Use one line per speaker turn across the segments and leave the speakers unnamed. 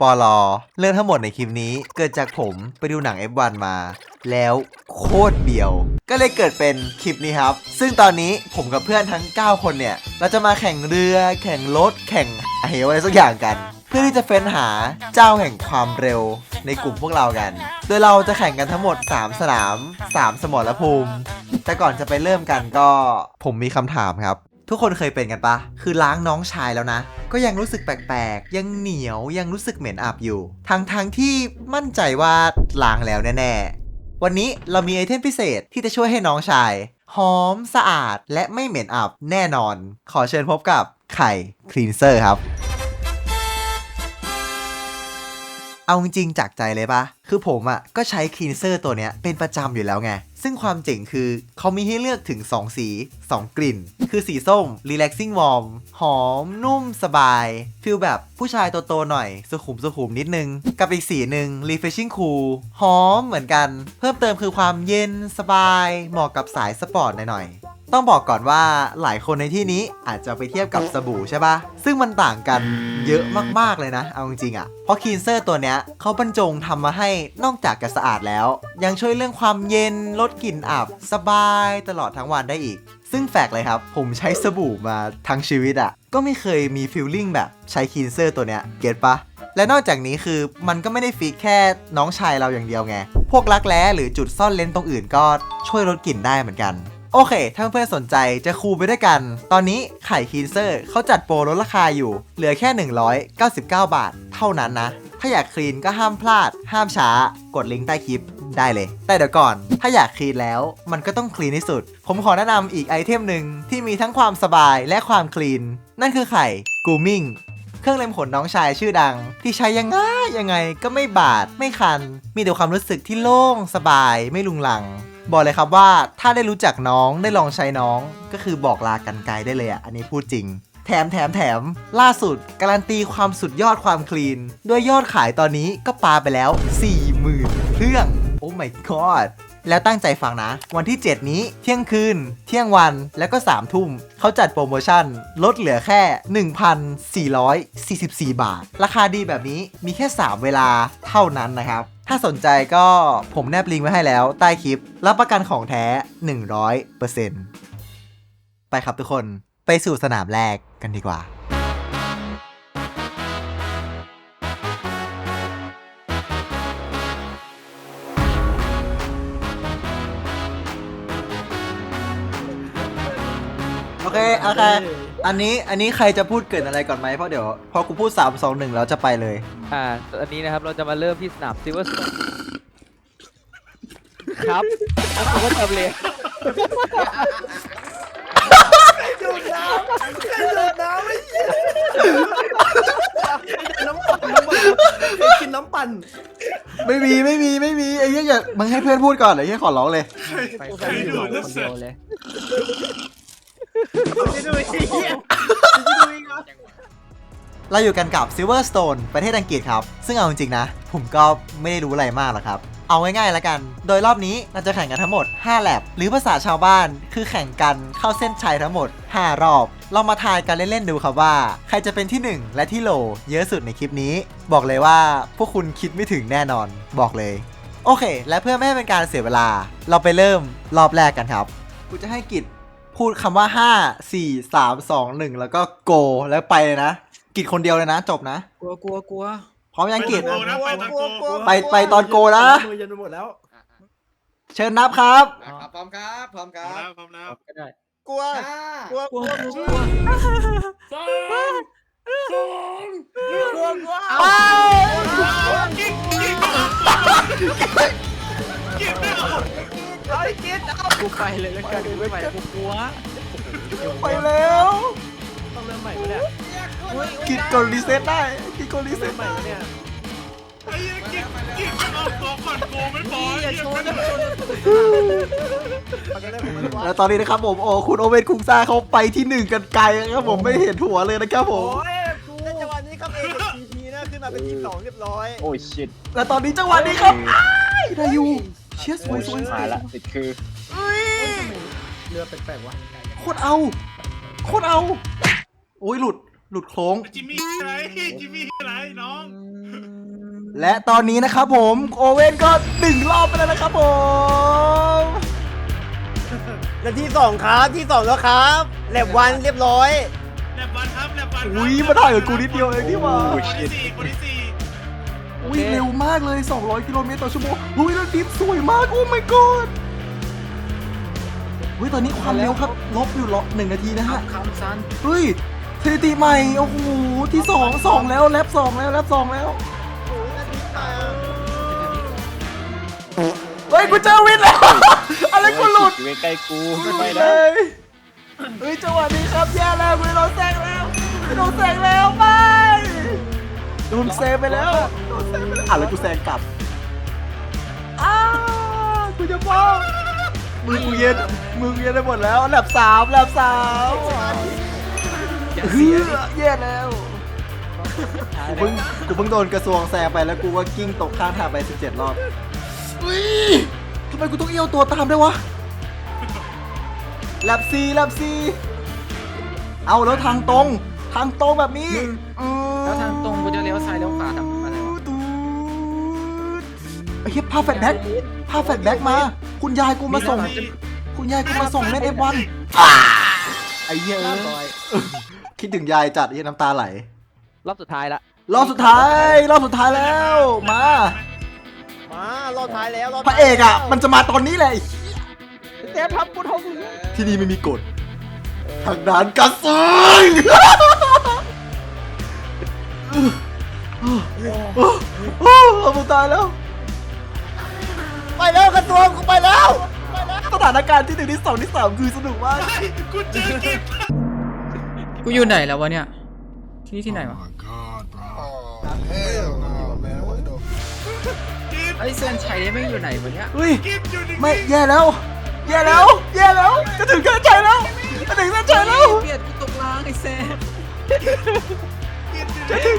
ปอลอเรื่องทั้งหมดในคลิปนี้เกิดจากผมไปดูหนัง F1 มา แล้วโคตรเบียว ก็เลยเกิดเป็นคลิปนี้ครับ ซึ่งตอนนี้ผมกับเพื่อนทั้ง 9 คนเนี่ย เราจะมาแข่งเรือ แข่งรถ แข่งเหวอะไรสักอย่างกัน เพื่อที่จะเฟ้นหาเจ้าแห่งความเร็วในกลุ่มพวกเรากัน โดยเราจะแข่งกันทั้งหมด 3 สนาม 3 สมรภูมิ แต่ก่อนจะไปเริ่มกันก็ ผมมีคำถามครับ ทุกคนเคยเป็นกันปะ คือล้างน้องชายแล้วนะ ก็ยังรู้สึกแปลกๆ ยังเหนียว ยังรู้สึกเหม็นอับอยู่ ทั้งๆทที่มั่นใจว่าล้างแล้วแน่ๆ วันนี้เรามีไอเทมพิเศษที่จะช่วยให้น้องชาย หอมสะอาดและไม่เหม็นอับแน่นอน ขอเชิญพบกับไข่คลีนเซอร์ครับเอาจริงจากใจเลยปะคือผมอะ่ะก็ใช้คลีนเซอร์ตัวเนี้ยเป็นประจำอยู่แล้วไง ซึ่งความเจ๋งคือเขามีให้เลือกถึง 2 สี 2 กลิ่น คือสีส้ม relaxing warm หอม นุ่มสบายฟิลแบบผู้ชายโตๆหน่อย สุขุมสุขุมนิดนึง กับอีกสีหนึ่ง refreshing cool หอมเหมือนกัน เพิ่มเติมคือความเย็นสบาย เหมาะกับสายสปอร์ตหน่อยๆ ต้องบอกก่อนว่าหลายคนในที่นี้อาจจะไปเทียบกับสบู่ใช่ปะซึ่งมันต่างกันเยอะมากๆเลยนะ เอาจริงๆอะ่ะ เพราะคีนเซอร์ตัวเนี้ยเขาบรรจงทำมาให้นอกจากจะสะอาดแล้ว ยังช่วยเรื่องความเย็นลดกลิ่นอับ สบายตลอดทั้งวันได้อีก ซึ่งแฟกต์เลยครับ ผมใช้สบู่มาทั้งชีวิตอะ่ะ ก็ไม่เคยมีฟีลลิ่งแบบใช้คีนเซอร์ตัวเนี้ยเก็ตปะและนอกจากนี้คือมันก็ไม่ได้ฟิกแค่น้องชายเราอย่างเดียวไง พวกรักแร้หรือจุดซ่อนเลนตรงอื่นก็ช่วยลดกลิ่นได้เหมือนกัน โอเค ถ้าเพื่อนๆสนใจจะคูไปด้วยกัน ตอนนี้ไข่คีนเซอร์เขาจัดโปรลดราคาอยู่ เหลือแค่ 199 บาท เท่านั้นนะ ถ้าอยากคลีนก็ห้ามพลาด ห้ามช้า กดลิงก์ใต้คลิปได้เลย แต่เดี๋ยวก่อน ถ้าอยากคลีนแล้วมันก็ต้องคลีนที่สุด ผมขอแนะนำอีกไอเทมหนึ่งที่มีทั้งความสบายและความคลีน นั่นคือไข่กูมิ่ง เครื่องเล็มขนน้องชายชื่อดัง ที่ใช้ยังไงยังไงก็ไม่บาดไม่คัน มีแต่ความรู้สึกที่โล่งสบายไม่ลุงลัง บอกเลยครับว่าถ้าได้รู้จักน้องได้ลองใช้น้อง ก็คือบอกลากันไกลได้เลยอะอันนี้พูดจริงแถมแถมแถมล่าสุด การันตีความสุดยอดความคลีน ด้วยยอดขายตอนนี้ก็ปาไปแล้ว 40,000 เครื่อง โอ้ my god แล้วตั้งใจฟังนะ วันที่ 7 นี้ เที่ยงคืน เที่ยงวัน แล้วก็3ทุ่ม เขาจัดโปรโมชั่น ลดเหลือแค่ 1,444 บาท ราคาดีแบบนี้มีแค่ 3 เวลาเท่านั้นนะครับ ถ้าสนใจก็ผมแนบลิงก์ไว้ให้แล้วใต้คลิป รับประกันของแท้ 100%ไปครับทุกคน ไปสู่สนามแรกกันดีกว่า เคโอเคอันนี้อันนี้ใครจะพูดเกินอะไรก่อนไหมเพราะเดี๋ยวพอกูพูด3 2 1แล้วจะไปเลย
อ่าอันนี้นะครับเราจะมาเริ่มที่สนามซิลเวอร์ครับแล้วผมก็ทำเลย
ดูดน้ำดูดน้ำไม่เหี้ยน้ำปั่นน้ำปั่นเคยกินน้ำปั่น
ไม่มีไม่มีไม่มีไอ้เหี้ยอย่ามึงให้เพื่อนพูดก่อนไอ้เหี้ยขอร้องเลย
ไปใครดูคนเดียวเลย
ไม่ดูไอ้เหี้ย
เราอยู่กันกับ Silverstone ประเทศอังกฤษครับ ซึ่งเอาจริงๆนะ ผมก็ไม่ได้รู้อะไรมากหรอกครับ เอาง่ายๆแล้วกัน โดยรอบนี้เราจะแข่งกันทั้งหมด 5 แลบ หรือภาษาชาวบ้านคือแข่งกันเข้าเส้นชัยทั้งหมด 5 รอบ เรามาทายกันเล่นๆดูครับว่า ใครจะเป็นที่ 1 และที่โหลเยอะสุดในคลิปนี้ บอกเลยว่าพวกคุณคิดไม่ถึงแน่นอน บอกเลย โอเค และเพื่อไม่ให้เป็นการเสียเวลา เราไปเริ่มรอบแรกกันครับ กูจะให้กิจ พูดคำว่า5 4 3 2 1แล้วก็ go แล้วไปเลยนะ กิจคนเดียวเลยนะ จบนะ
กลัวกลัวกลัว
พร้อมยังกิจ
ไปตอนโกนะไปตอนโก
ไปไปตอนโกนะ
มือยันไปหมดแล้ว
เชิญนับครับ
ครับพร้อมครับพร้อมค
พร้อ
รั
ม
บ
แล้วพร้อมแล้ว
ก็ได้
กลัว
ห้าก
ลัวกลัวกลัว
สองสอง
กลัวกลัว
กิ๊กกิ๊กกิ๊กไม่เอา
เอาไอ้กินเอา
กูไปเลยแล้วกันกูไม่ไปกูกลัว
ไปแล้ว
ต้องเริ่มใหม่ปะเนี่ย
กิจกดรีเซ็ตได้กิจกดรีเซ็
เริ่
ต
มใหม่ปะเนี่ย
ไอ้กิ๊กกิ๊กไม่เอาตัวก่อนโกไม่พอ
อย่า
เหี้ย
โชว์
ไม่
นะ
ได้
มันจะได้ผมไม่รู้ว่า
แล้วตอนนี้นะครับผมโอ้คุณโอเวนคุงซ่าเขาไปที่หนึ่งกันไกลนะครับผมไม่เห็นหัวเลยนะครับผ
โอ้
ม
ยกูในจังหวะนี้ครับเอกับทีพีนะขึ้นมาเป็นทีมสองเรียบร้อย
โอ้ยชิด
และตอนนี้จังหวะนี้ครับอ้ายได้อยู่ เชียสสวยสวยสว
หายยละติดคือ
เรือแปลกๆวะ
โคตรเอา โคตรเอา โอ้ยหลุด หลุดโค้ง
จิมมี่อะไรจิมมี่อะไรน้อง
อืม
และตอนนี้นะครับผม โอเว่นก็หนึ่งรอบไปแล้วนะครับผม
และที่สองครับที่สองแล้วครับแลบวันเรียบร้อย
แลบวันครับแลบวันครับ
อุ้ยมาถ่ายกับกูนิดเดียวเองนี่หว่า
คนที่สี่คนที่สี่
อุ้ยเร็วมากเลย 200 กิโลเมตรต่อชั่วโมงอุ้ยแล้วดิฟสวยมาก โอ้ my god อุ้ย ตอนนี้ความเร็วครับ ลบอยู่ลบหนึ่งนาทีนะฮะ
คำซัน
เฮ้ยสถิติใหม่ โอ้โห ที่สองสองแล้ว แลบสองแล้ว แลบสองแล้วเฮ้ย กูเจอวินแล้ว อะไรกูหลุด
อยู่ใกล้ๆกู
กูหลุด
ไป
เล
แล้ว
ยเฮ้ยจังหวะนี้ครับแย่แล้วกูโดนแซงแล้วกูโดนแซงแล้วไป โดนเซฟไปแล้วโดนเซฟไปแล้วอะแล้วกูแซงกลับอ้าวกูจะฟ้องมือกูเย็นมือกูเย็นไปหมดแล้วแลบสามแลบสามเฮ้ยแย่แล้วกูเพิ่งกูเพิ่งโดนกระทรวงแซงไปแล้วกูก็กิ้งตกข้างทางไป17รอบอุ้ยทำไมกูต้องเอี้ยวตัวตามด้วยวะแลบซีแลบซีเอาแล้วทางตรง ทางตรงแบบนี้อืม
แล้วทางตรงกูจะ เลี้ยวซ้ายเลี้ยวขวาทำอะไรวะ
ตูดไอ้เหี้ยพาแฟลชแบ็กพาแฟลชแบ็กมา คุณยายกูมาส่ง คุณยายกูมาส่งเล่นเอฟวันไอ้เหี้ยเอ้ยคิดถึงยายจัดไอ้เหี้ยน้ำตาไหล
รอบสุดท้ายละ
รอบสุดท้าย รอบสุดท้ายแล้ว มา
มารอบท้ายแล้วรอบ
พระเอกอะ มันจะมาตอนนี้แหละไอ้
เจ๊พับกูท้องเลย
ที่นี่ไม่มีกฎทางด้านกระซึง เอาผมตายแล้ว
ไปแล้วกระทรวงกูไปแล้ว
สถานการณ์ที่หนึ่งที่สองที่สามคือสนุกมาก
ไอ้กูเจอกิฟต์
กูอยู่ไหนแล้ววะเนี่ย ที่นี่ที่ไหนวะ
กิฟต์
ไอ้เซนชัยนี่ไม่งอยู่ไหนวะเนี่ย
เฮ้ย
กิฟต์อยู่นิ่งๆ
ไม่แย่แล้ว แย่แล้ว แย่แล้ว จะถึงเส้นชัยแล้วจะถึงเส้นชัยแล้ว
เบียดกูตกรางไอ้เซน
กิฟต์อยู่นิ่ง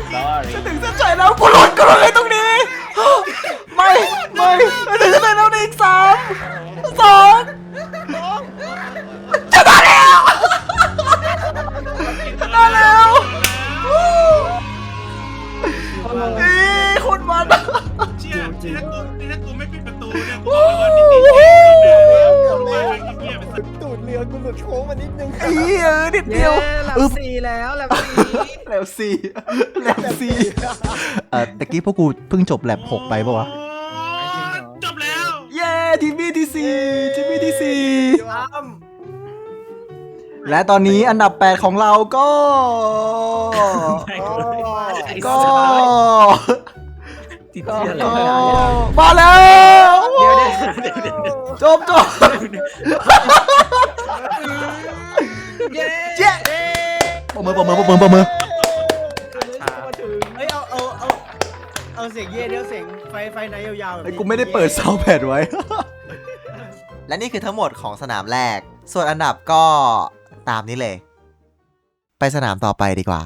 จะถึงเส้นชัยแล้วกูหลุดกูหลุดเลยตรงนี้ ไม่ไม่จะถึงเส้นชัยแล้วในอีกสามสองจะได้แล้วจะได้แล้วนี่คุณมัน
เชี่ยนี่ถ้ากูนี่ถ้ากูไม่ปิดประตูเนี่ยกูบอกเลยว่านิ่งๆเงียบๆเนี่ยกูไปทาง เงียบๆไปสัก
ตูดเรือกูหลุดโค้งมานิดนึง
ไอ้เหี้ยนิดเดียว
แลบ
อึ๊บ
สี่แล้วแลบสี่
แลบสี่แลบสี่เอ่อตะกี้พวกกูเพิ่งจบแลบหกไปปะวะ
โอ้ยจบแล้ว
เย้ทีมบีที่สี่ทีมบีที่สี่และตอนนี้อันดับ 8 ของเราก็
ไอ้
ก็
สัสติดเชื้อ
ก็
แล้ว
มาแล้ว
เดี๋ยวเดี๋ยวเดี๋ยวเดี๋ยว
จบจบ
เย้
เจ๊ปมือปมือปมือปมือ
เฮ้ยเอาเอาเอาเอาเสียงเย่เดี๋ยวเสียงไฟไฟไหนยาวๆแบบ
ไอ้
นี้
กูไม่ได้เปิดซาวด์แพดไว้ และนี่คือทั้งหมดของสนามแรก ส่วนอันดับก็ตามนี้เลย ไปสนามต่อไปดีกว่า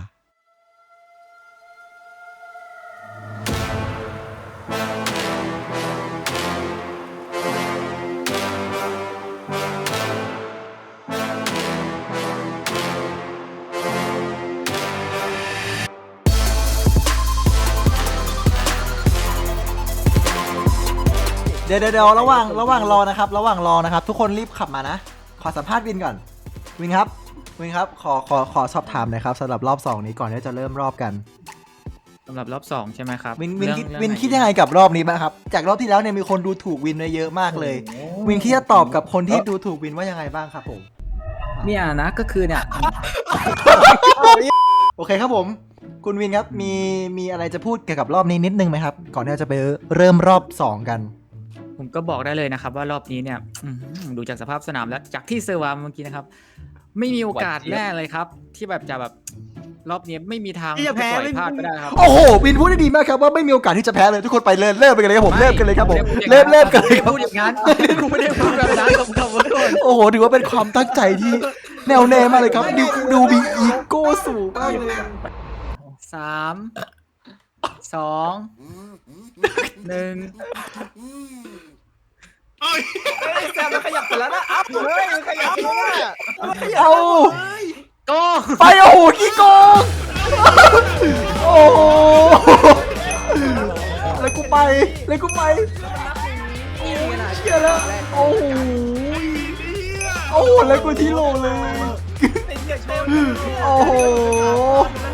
ดี๋ยวเดี๋ยวเดี๋ยวระหว่างระหว่างรอนะครับ ระหว่างรอนะครับ ทุกคนรีบขับมานะ ขอสัมภาษณ์วินก่อน วินครับ วินครับ ขอขอขอสอบถามหน่อยครับสำหรับรอบ2นี้ก่อนที่จะเริ่มรอบกัน
สำหรับรอบสองใช่ไหมครับ
วินวิน
เรื่อง
คิด
เรื่อง
วิน
ห
คิดยังไงกับรอบนี้บ้างครับ จากรอบที่แล้วเนี่ยมีคนดูถูกวินไว้เยอะมากเลย วินคิดจะตอบกับคนที่ดูถูกวินว่ายังไงบ้างครับผม
เนี่ยนะก็คือเนี่ย
โอเคครับผม คุณวินครับมีมีอะไรจะพูดเกี่ยวกับรอบนี้นิดนึงไหมครับ ก่อนที่เราจะไปเริ่มรอบ 2 กัน
ผมก็บอกได้เลยนะครับว่ารอบนี้เนี่ยอื้อหือดูจากสภาพสนามแล้วจากที่เซอร์วาเมื่อกี้นะครับ ไม่มีโอกาสแน่เลยครับ ที่แบบจะแบบรอบนี้ไม่มีทาง
ที่จะแพ้
ปล่อย
ไม่
พลาดไปได้ครับ
โอ้โหวินพูดได้ดีมากครับว่าไม่มีโอกาสที่จะแพ้เลยทุกคนไปเริ่มเริ่มไปกันเลยครับผมเริ่มกันเลยครับผมเริ่มเริ่มกันเลยครับ
พูดอย่างนั้นกูไม่ได้พูดแบบนั้นกับคำว่าโดน
โอ้โหถือว่าเป็นความตั้งใจที่แน่วแน่มากเลยครับดูดูมีอีโก้สูงมากเลย
สามสองหนึ่ง
โอ้ย
แซมมันขยับไปแล้วนะอัพเฮ้ยมันขยับแล้วนะ
เอา
ก็
ไปโอ้โหขี้โกงโอ้โหแล้วไปเลยกูไปเชี่ยแล้วโอ้โหโอ้โหแล้วกูที่โลเลยโอ้โห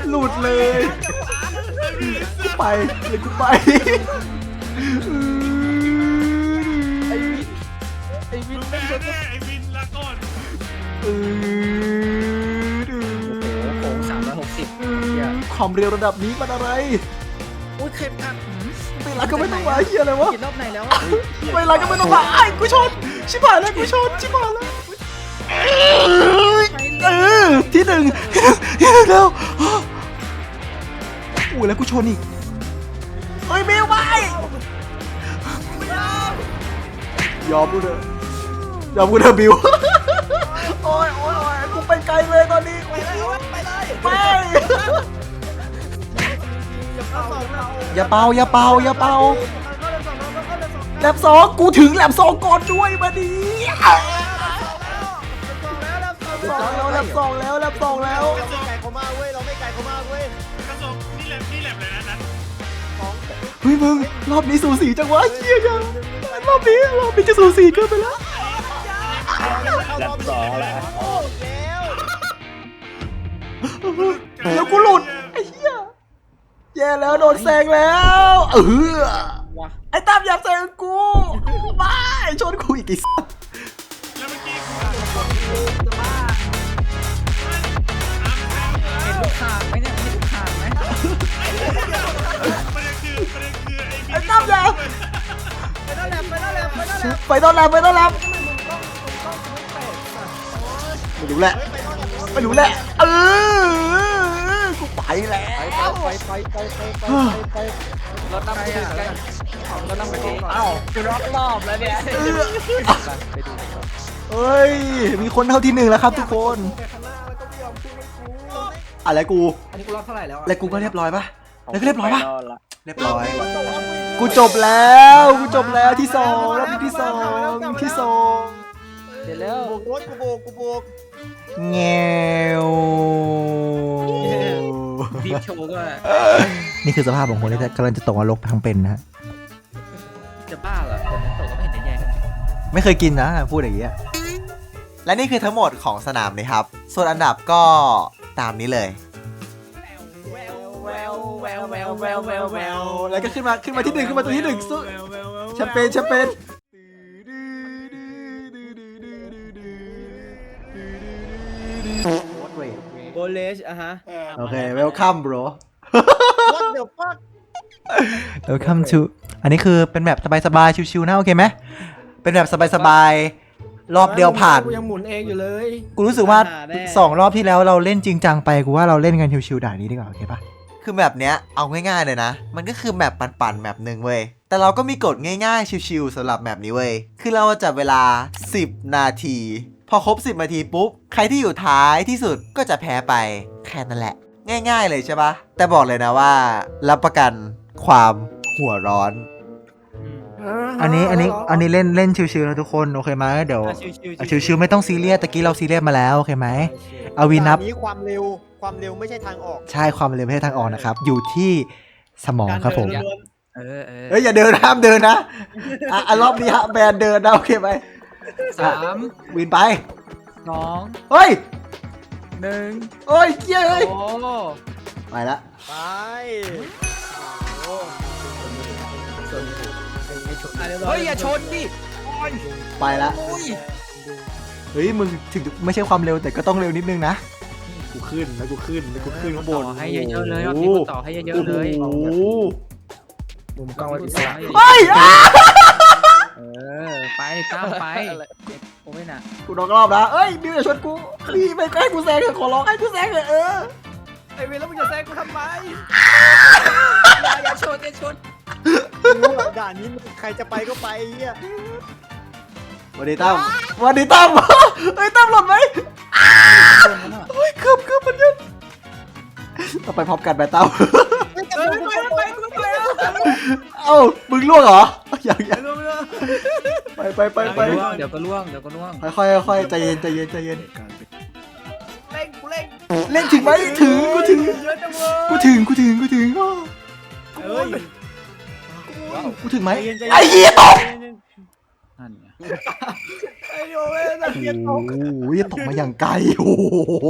หลุดเลยกูไปเลยกูไป
โค้งสามร้อยหกสิบ
ความเร็วระดับนี้มันอะไร
อุ้ยเข็มขัด
เวลาก็ไม่ต้องมาเฮียอะไรวะ
กินรอบไหนแล้ว
เวลาก็ไม่ต้องมาไอ้ายกูชนชิบหายแล้วกูชนชิบหายแล้วเออที่หนึ่งที่หนึ่งแล้วโอ้ยแล้วกูชนอีกเฮ้ยเบลไปยอมกูเถอะยอมกูเถอะบิวโอ้ยโอ้ยโอ้ยกูไปไกลเลยตอนนี้ไปเลยไปเลยไปอย่าเป่าอย่าเป่าอย่าเป่าแลบสองกูถึงแลบสองก่อนด้วยมาดีสองแล้วแลบสองแล้วแลบสองแล้ว
เราไม่ไกลเขามากเว้ยเราไม่ไกลเขามากเว้ย
กระสอบนี่แหละนี่แหละเลยนะนั้น
เฮ้ยมึงรอบนี้สูสีจังวะเชี่ยจังรอบนี้รอบนี้จะสูสีเกินไปแล้ว
แล้วสองแล้วโอ้แล้ว
แล้วกูหลุดไอ้เหี้ยแย่แล้วโดนแซงแล้วเออไอ้ตามอย่าแซงกูม่ชนกูอีกไอ้สัส
แล้วเมื่อกี้กู
เห็นลูกข่าไหมเนี่ยเห็นลูกข่างไหม
ประเด็นคือประเด็นคือไอ้วิน
ไอ้ตามอย่า
ไปนั่นแหละไปนั่นแหละไปนั่นแหละ
ไปต้อนรับไปต้อนรับ รู้แหละไม่รู้แหละเออกูไปแล้ว
ไปไปไปไปไปไปไปรถน้ำไปดูกันรถน้ำไปดูเอ้าคือรอบรอบแล้วเนี่ยไปดู
เอ้ย มีคนเท่าที่หนึ่งแล้วครับทุกคนอะไรกู
อันนี้กูรอบเท่าไหร่แล้ว
อะไรกูก็เรียบร้อยปะแล้วก็เรียบร้อยปะเรียบร้อย กูจบแล้ว กูจบแล้วที่สองรอบที่สองที่สอง
เดี๋ยวแล้วกู
โบกรถกูโบกกูโบก
แงว
ดีโชว์ก็
นี่คือสภาพของคนที่กำลังจะตกนรกทั้งเป็นนะ
จะบ้าเหรอคนนั้นตกก็ไม่เห็นจะแย่กัน
ไม่เคยกินนะ พูดอย่างเงี้ยและนี่คือทั้งหมดของสนามนะครับ ส่วนอันดับก็ตามนี้เลย
แล้
วก็ขึ้นมาขึ้นมาที่หนึ่งขึ้นมาตัวที่หนึ่งสู้แชมเปญแชมเปญ
โบเลชอะฮะ
โอเค welcome bro
What the fuck
welcome to อันนี้คือเป็นแบบสบายๆ ชิวๆ นะ โอเคไหม เป็นแบบสบายๆ รอบเดียวผ่าน
กูยังหมุนเองอยู่เลย
กูรู้สึกว่า
หาแน่
สองรอบที่แล้วเราเล่นจริงจังไป กูว่าเราเล่นกันชิวๆด่านนี้ดีกว่า โอเคปะคือแบบเนี้ยเอาง่ายๆเลยนะ มันก็คือแบบปั่นๆแบบหนึ่งเว้ย แต่เราก็มีกฎง่ายๆ ชิวๆสำหรับแบบนี้เว้ย คือเราจะจับเวลา 10 นาที พอครบ 10นาทีปุ๊บ ใครที่อยู่ท้ายที่สุดก็จะแพ้ไปแค่นั้นแหละ ง่าย ๆ เลยใช่ปะแต่บอกเลยนะว่า รับประกันความหัวร้อน อันนี้อันนี้อันนี้เล่นเล่นชิวๆนะทุกคนโอเคไหมเดี๋ยวอะชิวๆไม่ต้องซีเรียสตะกี้เราซีเรียสมาแล้วโอเคไหมเอาวีนับ
ด่นี้ความเร็วความเร็วไม่ใช่ทางออก
ใช่ความเร็วไม่ใช่ทางออกนะครับ อยู่ที่สมองครับผม
การเดิน
เออเออ
เอ้ยอย่าเดินนะห้ามเดินนะอะอะรอบนี้ฮะแบนเดินนะโอเคไหม
สาม
วินไป
สอง
เฮ้ย
หนึ่ง
โอ้ยเกี้ยเอ้ย
โอ้
ไปละ
ไปโอ้
เฮ้ยอย่าชนดิ
ไปละเฮ้ย มึงถึงไม่ใใช่ความเร็วแต่ก็ต้องเร็วนิดนึงนะ กูขึ้นแล้วกูขึ้นแล้วกูขึ้นข้างบน
ต่อให้เยอะๆเลยรอบนี้กูต่อให้เยอะๆเลย
โอ้โห
มุมกล้องไว้พิ
ต่
เศ
อ
ษ
ให้เยอะ
เฮ้ยอะ
ๆ เออ ไปตามไปโอ้ยน่ะ
กูโดนรอบแล้วเอ้ยบิวอย่าชนกูพี่ไม่ให้กูแซงเถอะขอร้องให้กูแซงเถอะเออ
ไอ้เวรแล้วมึงจะแซงกูทำไม
อย่าชนอย่าชน
รู้ว่าด่านนี้ใครจะไปก็ไปเฮีย
สวัสดีตั้มสวัสดีตั้ม เฮ้ยตั้มหล่นไหมเฮ้ยเกือบเกือบมันยันต้องไปพร้อมกันไปตั้ม
เฮ้ยไปไปกูไปแล้ว
เอ้ามึงล่วงเหรออย่างอย่างไปไปไปไป
เดี๋ยวก็ล่วงเดี๋ยวก็ล่วง
ค่อยๆค่อยๆใจเย็นใจเย็นใจเย็น
เร่งกูเร่ง
เล่นถึงไหมถึงกูถึง
เยอะจังเลย
กูถึงกูถึงกูถึงอ้อ
เอ้ย
ไกูถึงไหม
ใจเย็นใจ
ไอ้
เย็น
เหี้ยตก
นั่นไง
ไอ้โยเว้ยตะเกียบตก
โอ้ยตกมาอย่างไกลโอ้โห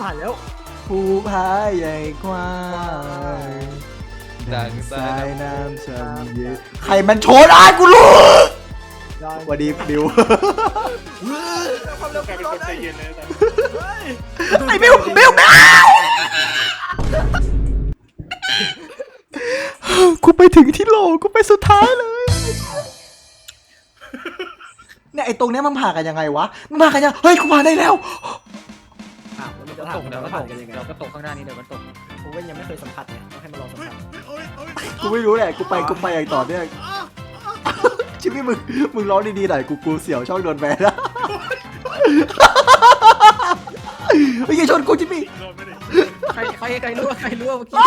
ผ่านแล้ว
ภูผาใหญ่กว้างดังสายน้ำช่ำเย็นใครมันโชนอ้ายกูรู้สวัสดีบิว
ความเร็ว
กลายเป็นคนใจเย็นเลยตอน
ไอ้บิวบิวบิวกูไปถึงที่โหลกูไปสุดท้ายเลยเนี่ยไอ้ตรงเนี้ยมันผ่ากันยังไงวะมันผ่ากันยังเฮ้ยกูผ่านได้แล้ว
ต
ถาม
กเดี๋ยวก็ต
ผ่าน
ก
กันยังไง
เดี๋ยวก็ตกข้างหน้านี้เดี๋ยวก็ตก
กูก็ยังไม่เคยสัมผัสไงต้องให้มันลองสัม
เฮ้ย
ผัส
โอ้ยโอ้ย
กูไม่รู้แหละกูไปกูไปอย่างต่อเนื่องชิมี่มึงมึงร้องดีๆหน่อยกูกูเสียวช่องโดนแบนแล้วไอ้ยอย่าชนกูชิมี่
รอบไม่ได้
ใครใครใครรู้ว่าใครรู้ว่าเมื่อกี้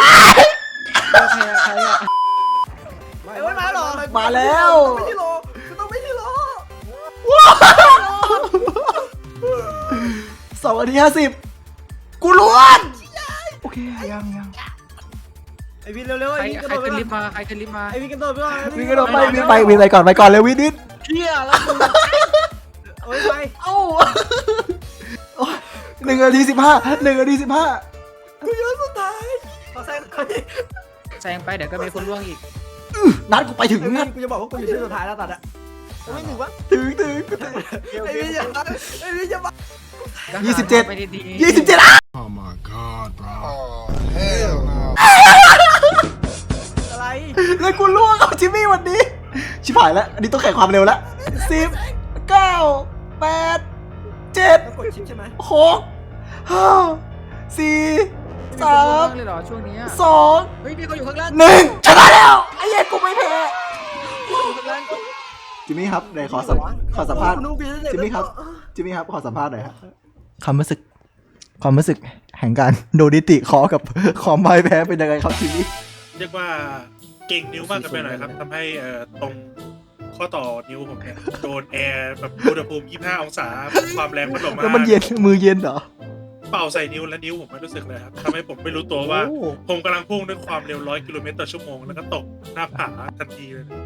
ใครอะใครอะ
ไม่ไม่มาหรอ
มาแล้ว
ไม่ที่โลต้องไม่ที่โล
สองนาทีห้าสิบ กูล้วนโอเคยังยัง
ไอวินเร็วๆ
ใคร
ไอวินกระ
ใคร
โดดไป
ขึ้น
ก่
ลิ
อน
ฟต์มาใครขึ้นลิฟต์มา
ไอวินกระโดดไปก่อน
วิ่งกระโดดไปวิ่งไปวิ่งไปก่อนไปก่อนเลยวินนิด
เฮียแล้วมึงเอาไว้ไป
เอ้าโอ๊ยหนึ่งนาทีสิบห้าหนึ่งนาทีสิบห้า
กูยืนสุดท้ายขอแซงหน่อย
แซงไปเดี๋ยวก็มีคนล่วงอีก
นัดกูไปถึง
ไอวิ
นัด
นกูจะบอกว่ากูอยู่ที่สุดท้ายแล้วตัดอะไม่ถึงวะ
ถึงถึงถึง
ไอวินอย่าไอวินอย่ามา
ยี่สิบเจ็ด
ไปดีๆ
ยี่สิบเจ็ดอะ
Oh my god, bro.
อะไร
แล้วกูล่วงเอาจิมมี่วันนี้ ชิบหายแล้ว อันนี้ต้องแข่งความเร็วแล้วสิบเก้าแปดเจ็ด
ต้องกดชิปใช่ไหม
หกห้าสี่สาม
เลยเหรอช่วงเนี้ย
สอง
เฮ้ยมีคนอยู่ข้างล่าง
หนึ่งชนะแล้วไอ้เหี้ยกูไม่แพ้จิมมี่ครับไหนขอสัมขอสัมภาษณ์จิมมี่ครับจิมมี่ครับขอสัมภาษณ์หน่อยครับความรู้สึก ความรู้สึกแห่งการโดนิติคอกับคอมไม้แพ้เป็นยังไงครับจิมมี่
เรียกว่าเก่งนิ้วมากเกันไปหน่อยครับทำให้เอ่อตรงข้อต่อนิ้วผมเนี่ยโดนแอร์แบบอุณหภูมิ 25 องศาความแรงพัดลมมา
แล้วมันเย็นมือเย็นเหรอ
เป่าใส่นิ้วและนิ้วผมไม่รู้สึกเลยครับทำให้ผมไม่รู้ตัวว่า
โอ้
ผมกำลังพุ่งด้วยความเร็ว 100 กิโลเมตรต่อชั่วโมง แล้วก็ตกหน้าผาทันทีเลยนะ